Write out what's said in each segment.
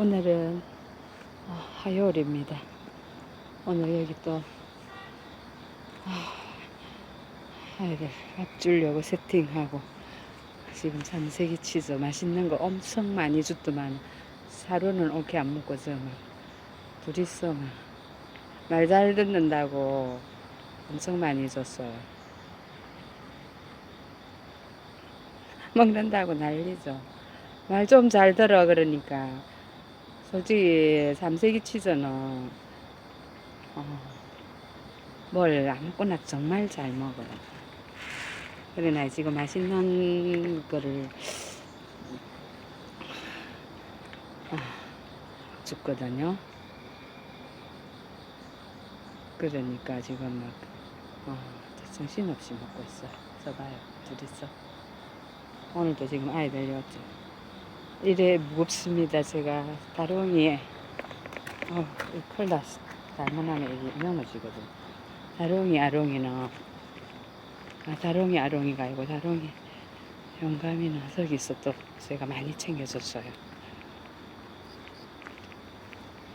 오늘은 어, 화요일입니다. 오늘 여기 또 아, 아이들 밥 주려고 세팅하고 지금 산세기 치즈 맛있는 거 엄청 많이 줬더만 사료는 오케이 안 먹고 저만 둘이서 말잘 듣는다고 엄청 많이 줬어요. 먹는다고 난리죠. 말 좀 잘 들어 그러니까 솔직히 삼세기 치즈는 어, 뭘 아무거나 정말 잘 먹어요. 그러나 지금 맛있는 거를 아, 줬거든요. 그러니까 지금 막 어, 정신없이 먹고 있어요. 저 봐요. 둘이서. 오늘도 지금 아이들 왔죠. 이래 무겁습니다. 제가 다롱이 어, 이 큰일 났어. 잘못하면 이게 넘어지거든. 다롱이 아롱이는 아, 다롱이 아롱이가 아니고 다롱이 영감이나 저기서 또 제가 많이 챙겨줬어요.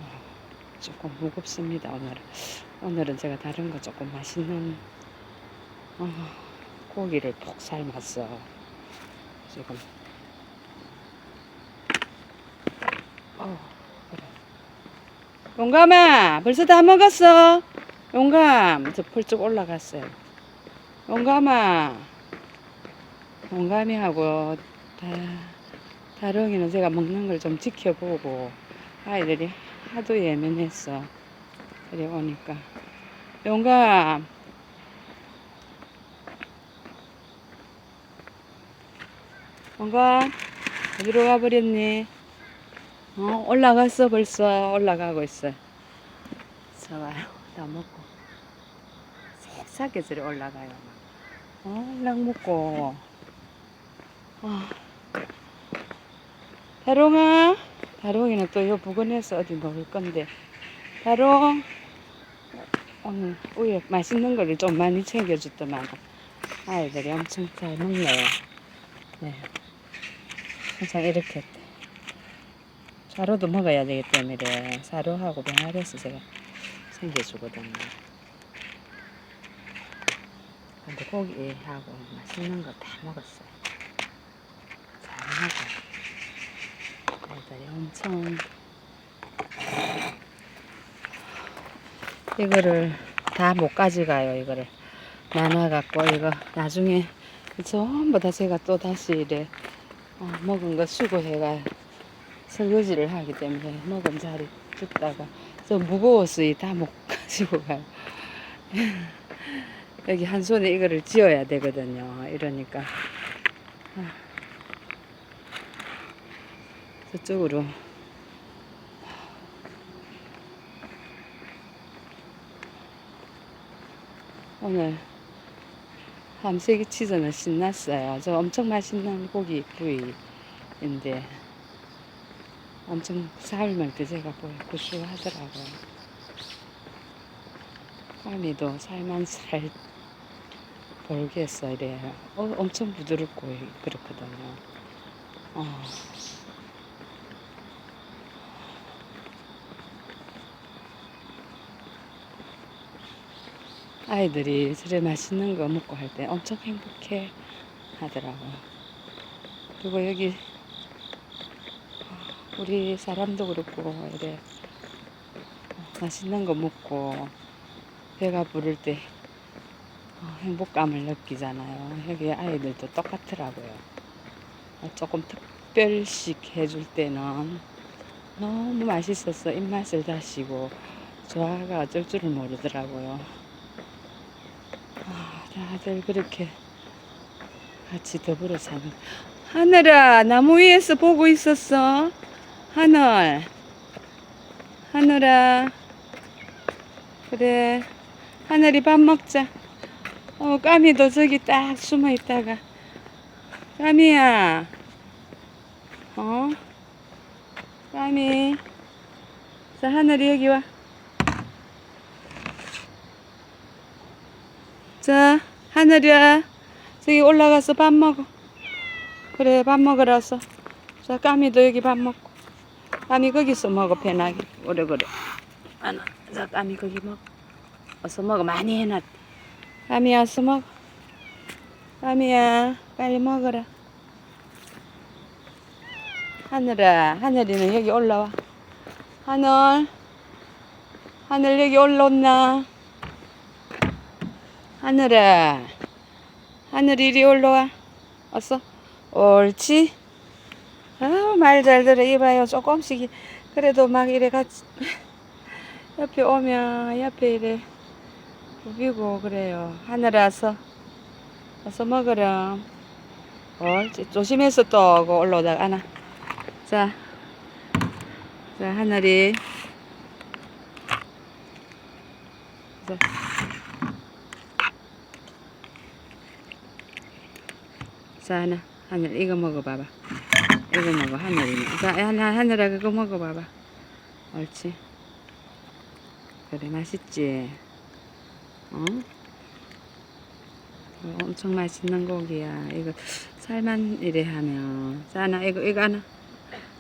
어, 조금 무겁습니다. 오늘은 오늘은 제가 다른 거 조금 맛있는 어, 고기를 푹 삶았어. 지금 용감아, 벌써 다 먹었어? 용감, 저 펄쩍 올라갔어요. 용감아, 용감이하고 다, 다롱이는 제가 먹는 걸 좀 지켜보고 아이들이 하도 예민했어. 그래 오니까 용감, 용감, 어디로 가버렸니? 어, 올라갔어 벌써 올라가고 있어요. 좋아요. 다 먹고 새싹게 저리 올라가요. 어, 락 먹고. 어. 다롱아, 다롱이는 또요 부근에서 어디 놀 건데. 다롱, 오늘 우유 맛있는 거를 좀 많이 챙겨줬더만 아이들이 엄청 잘 먹네요. 네. 항상 이렇게 사료도 먹어야 되기 때문에 사료하고 병아리에서 제가 챙겨주거든요. 근데 고기하고 맛있는 거 다 먹었어요. 잘 먹어요. 애들이 엄청 이거를 다 못 가져가요. 이거를 나눠갖고 이거 나중에 전부 다 제가 또 다시 이래 어, 먹은 거 수거해가 설거지를 하기 때문에 먹은 자리 줬다가 저 무거워서 다못 가지고 가요. 여기 한 손에 이거를 쥐어야 되거든요. 이러니까 아. 저쪽으로 오늘 함세기 치즈는 신났어요. 저 엄청 맛있는 고기 부위인데 엄청 삶을 때 제가 구수하더라고요. 까미도 살만 살 볼겠어 이래. 어, 엄청 부드럽고 그렇거든요. 어. 아이들이 저래 맛있는 거 먹고 할 때 엄청 행복해 하더라고요. 그리고 여기 우리 사람도 그렇고 이래 맛있는 거 먹고 배가 부를 때 어, 행복감을 느끼잖아요. 여기 아이들도 똑같더라고요. 어, 조금 특별식 해줄 때는 너무 맛있어서 입맛을 다시고 조화가 어쩔 줄을 모르더라고요. 아, 다들 그렇게 같이 더불어 사는. 하늘아, 나무 위에서 보고 있었어. 하늘. 하늘아. 그래. 하늘이 밥 먹자. 어, 까미도 저기 딱 숨어 있다가. 까미야. 어? 까미. 자, 하늘이 여기 와. 자, 하늘이야. 저기 올라가서 밥 먹어. 그래, 밥 왔어. 자, 까미도 여기 밥 먹고. 까미 거기서 먹어 편하게. 오래 그래. 아나 자 까미 거기 먹어 어서 먹어 많이 해놨 까미야 어서 먹어. 까미야 빨리 먹어라. 하늘아 하늘이는 여기 올라와. 하늘 하늘 여기 올라온나? 하늘아 하늘 이리 올라와. 어서. 옳지 말 잘 들어 이봐요. 조금씩 그래도 막 이래 같이 옆에 오면 옆에 이래 부비고 그래요. 하늘아서 어서 먹으렴. 옳지 조심해서 또 그거 올라오다가 안아 자, 자 하늘이. 자. 자 하나 하늘 이거 먹어봐봐 이거 먹어 하늘이 자 하나 하늘아 그거 먹어봐봐. 옳지. 그래 맛있지? 어? 어, 엄청 맛있는 고기야. 이거 살만 이래 하면. 자 하나 이거 이거 하나.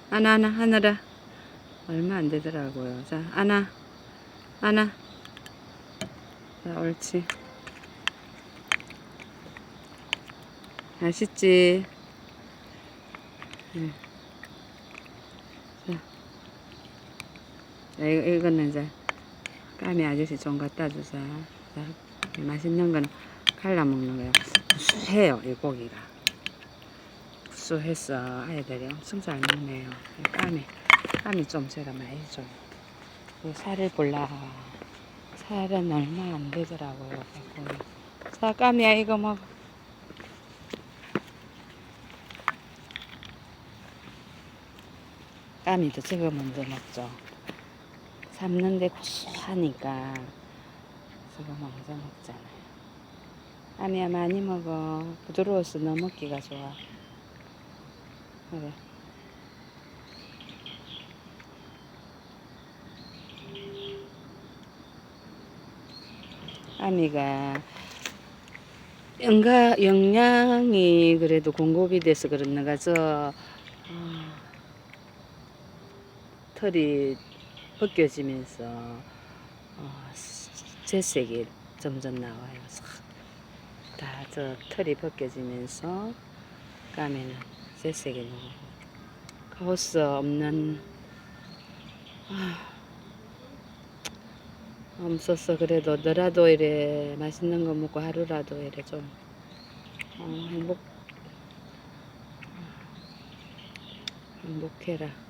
하나 하나 하늘아. 얼마 안 되더라고요. 자 하나 하나. 자 옳지. 맛있지 응. 자, 자 이거, 이거는 이제 까미 아저씨 좀 갖다 주자 자, 이 맛있는 거는 갈라 먹는 거야 구수해요 이 고기가. 구수해서 아이들이 엄청 잘 먹네요. 이 까미 까미 좀 제가 많이 줘요 이 살을 볼라. 살은 얼마 안 되더라고요 이 까미야 이거 먹어 까미도 저거 먼저 먹죠? 삶는데 고소하니까 저거 먼저 먹잖아요. 까미야 많이 먹어. 부드러워서 너 먹기가 좋아. 그래. 까미가 영가, 영양이 그래도 공급이 돼서 그런가 저 아, 털이 벗겨지면서 어, 재색이 점점 나와요. 다 저 털이 벗겨지면서 까매는 재색이 나고 가오스 없는 아, 없었어 그래도 너라도 이래 맛있는 거 먹고 하루라도 이래 좀 어, 행복 행복해라.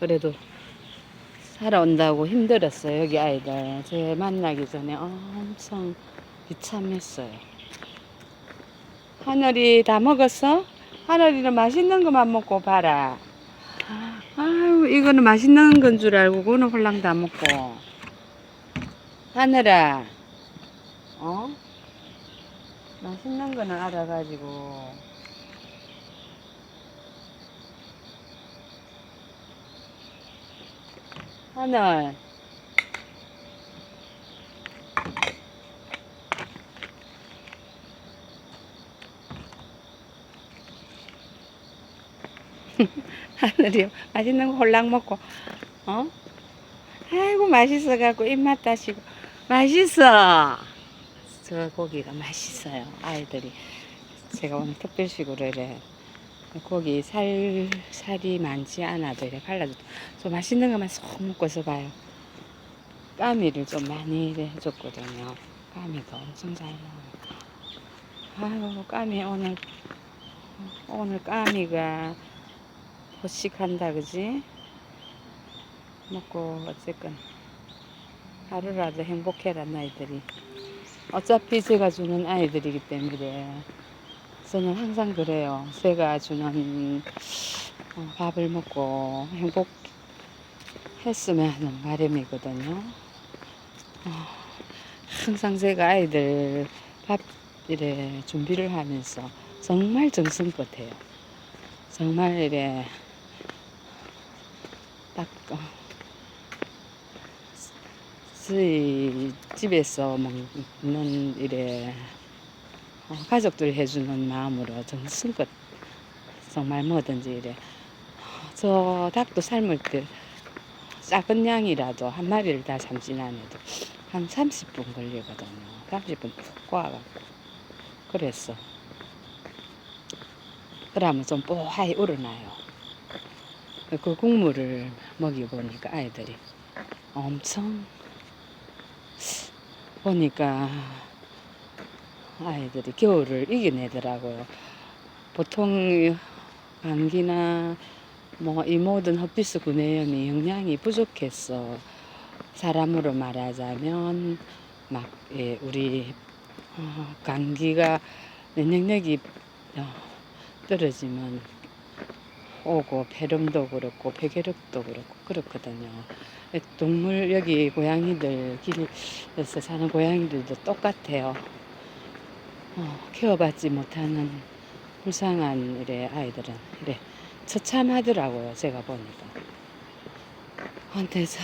그래도 살아온다고 힘들었어요 여기 아이들 제 만나기 전에 엄청 비참했어요. 하늘이 다 먹었어? 하늘이는 맛있는 것만 먹고 봐라. 아유 이거는 맛있는 건 줄 알고 그거는 홀랑 다 먹고. 하늘아 어? 맛있는 거는 알아가지고 하늘. 하늘이 맛있는 거 홀랑 먹고 어? 아이고 맛있어 갖고 입맛 다시고. 맛있어. 저 고기가 맛있어요 아이들이. 제가 오늘 특별식으로 이래 고기 살 살이 많지 않아도 이래 발라줘 좀 맛있는 것만 쏙 먹고서 봐요. 까미를 좀 많이 해줬거든요. 까미도 엄청 잘 먹어요. 아이고 까미 오늘 오늘 까미가 포식한다 그지? 먹고 어쨌건 하루라도 행복해라 나이들이. 어차피 제가 주는 아이들이기 때문에 저는 항상 그래요. 제가 주는 어, 밥을 먹고 행복했으면 하는 바람이거든요. 어, 항상 제가 아이들 밥 이래 준비를 하면서 정말 정성껏 해요. 정말 이래 딱 어, 저희 집에서 먹는 이래 어, 가족들이 해주는 마음으로 정성껏 정말 뭐든지 이래 어, 저 닭도 삶을 때 작은 양이라도 한 마리를 다 삶진 않아도 한 30분 걸리거든요. 30분 푹 구워갖고. 그랬어. 그러면 좀 뽀하이 우러나요. 그 국물을 먹여보니까 아이들이 엄청 보니까 아이들이 겨울을 이겨내더라고요. 보통 감기나 뭐 이 모든 헛비스 구내염이 영양이 부족해서 사람으로 말하자면 막 예, 우리 어, 감기가 면역력이 어, 떨어지면 오고 폐렴도 그렇고 폐결핵도 그렇고 그렇거든요. 동물 여기 고양이들 길에서 사는 고양이들도 똑같아요. 어, 키워받지 못하는 불쌍한 이래 아이들은 이래 처참하더라고요. 제가 보니까. 한테서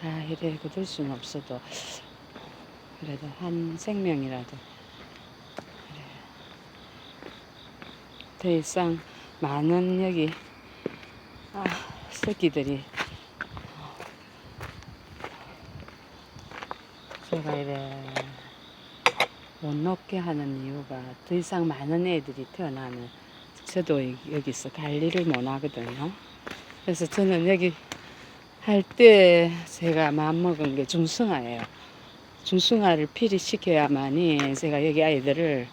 다 이래 그럴 수는 없어도 그래도 한 생명이라도 그래. 더 이상 많은 여기 아, 새끼들이 제가 이래 못 놓게 하는 이유가 더 이상 많은 애들이 태어나면 저도 여- 여기서 관리를 못 하거든요. 그래서 저는 여기 할 때 제가 마음먹은 게 중승화예요. 중승화를 필히 시켜야만이 제가 여기 아이들을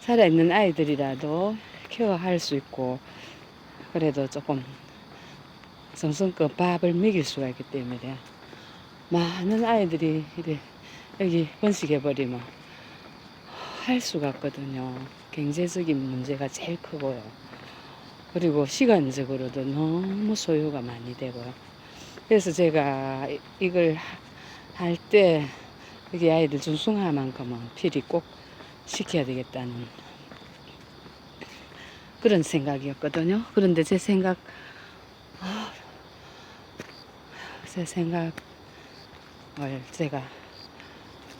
살아있는 아이들이라도 케어할 수 있고 그래도 조금 정성껏 밥을 먹일 수가 있기 때문에 많은 아이들이 이래 여기 번식해버리면 할 수가 없거든요. 경제적인 문제가 제일 크고요. 그리고 시간적으로도 너무 소요가 많이 되고요. 그래서 제가 이- 이걸 할 때 여기 아이들 중승화만큼은 필히 꼭 시켜야 되겠다는 그런 생각이었거든요. 그런데 제 생각, 아, 제 생각을 제가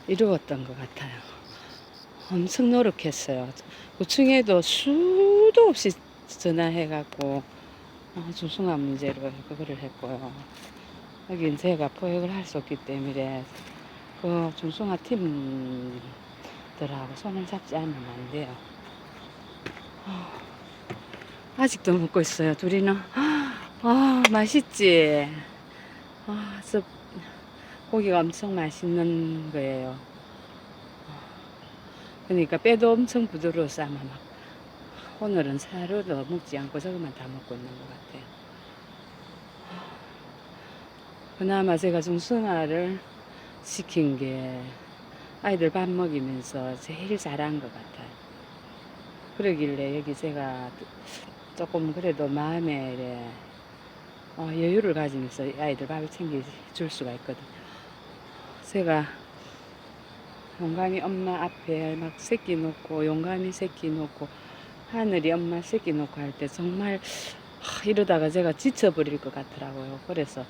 이루었던 것 같아요. 엄청 노력했어요. 구청에도 수도 없이 전화해갖고 어, 중승화 문제로 그거를 했고요. 여긴 제가 포획을 할 수 없기 때문에 그 중승화 팀들하고 손을 잡지 않으면 안 돼요. 아, 아직도 먹고 있어요. 둘이는 아 맛있지. 아, 저 고기가 엄청 맛있는 거예요. 그러니까 뼈도 엄청 부드러워서 아마 막 오늘은 사료도 먹지 않고 저것만 다 먹고 있는 것 같아요. 그나마 제가 중승화를 시킨 게 아이들 밥 먹이면서 제일 잘한 것 같아요. 그러길래 여기 제가 조금 그래도 마음에 어, 여유를 가지면서 아이들 밥을 챙겨줄 수가 있거든요. 제가 용감이 엄마 앞에 막 새끼 놓고 용감이 새끼 놓고 하늘이 엄마 새끼 놓고 할 때 정말 하, 이러다가 제가 지쳐버릴 것 같더라고요. 그래서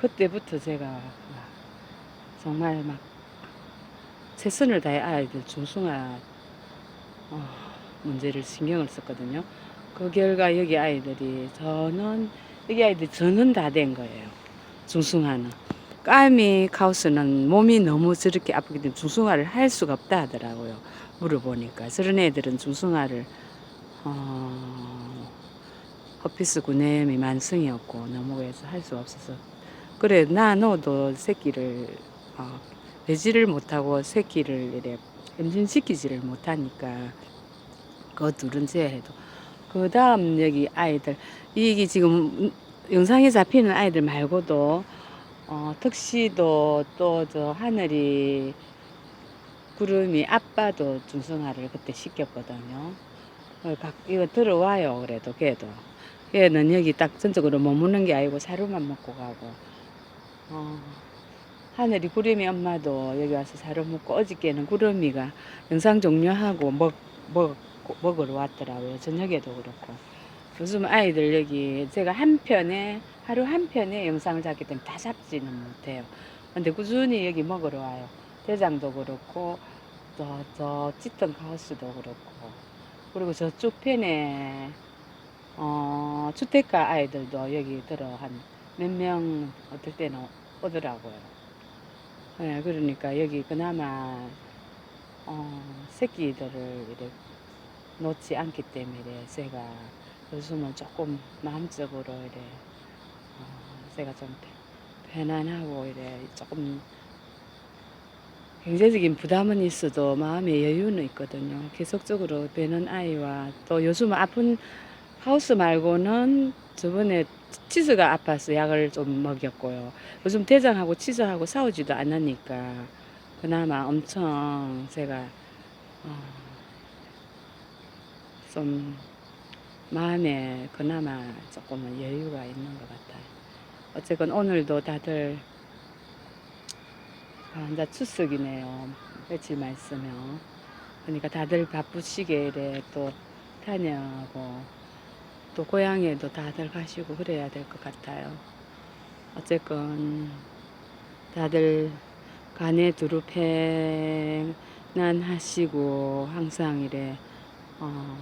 그때부터 제가 막 정말 막 최선을 다해 아이들 중승화 어, 문제를 신경을 썼거든요. 그 결과 여기 아이들이 저는 여기 아이들 저는 다 된 거예요. 중승화는. 까미 카우스는 몸이 너무 저렇게 아프기 때문에 중승화를 할 수가 없다 하더라고요. 물어보니까. 저런 애들은 중승화를 어, 허피스 구내염이 만성이었고 해서 할 수 없어서. 그래 나 너도 새끼를 어, 배지를 못하고 새끼를 이래 임신시키지를 못하니까 그 둘은 제해도. 그 다음 여기 아이들. 이게 지금 영상에 잡히는 아이들 말고도 어, 특시도 또 저 하늘이 구름이 아빠도 중성화를 그때 시켰거든요. 어, 각- 이거 들어와요 그래도 걔도. 얘는 여기 딱 전적으로 머무는 게 아니고 사료만 먹고 가고. 어, 하늘이 구름이 엄마도 여기 와서 사료 먹고 어저께는 구름이가 영상 종료하고 먹, 먹, 먹으러 왔더라고요. 저녁에도 그렇고. 요즘 아이들 여기 제가 한 편에 하루 한 편에 영상을 잡기 때문에 다 잡지는 못해요. 근데 꾸준히 여기 먹으러 와요. 대장도 그렇고 저, 저 짙은 가우스도 그렇고. 그리고 저쪽 편에 어, 주택가 아이들도 여기 들어 한 몇 명 어떨 때는 오더라고요. 예, 그러니까 여기 그나마 어, 새끼들을 이렇게 놓지 않기 때문에 제가 요즘은 조금 마음적으로 이래 어, 제가 좀 편안하고 이래 조금 경제적인 부담은 있어도 마음의 여유는 있거든요. 계속적으로 배는 아이와 또 요즘 아픈 하우스 말고는 저번에 치즈가 아파서 약을 좀 먹였고요. 요즘 대장하고 치즈하고 싸우지도 않으니까 그나마 엄청 제가 어, 좀 마음에 그나마 조금은 여유가 있는 것 같아요. 어쨌건 오늘도 다들 아, 이제 추석이네요. 며칠만 있으면. 그러니까 다들 바쁘시게 또 다녀고 또 고향에도 다들 가시고 그래야 될 것 같아요. 어쨌건 다들 간에 두루 평안하시고 항상 이래 어,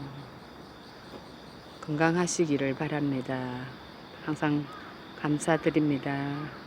건강하시기를 바랍니다. 항상 감사드립니다.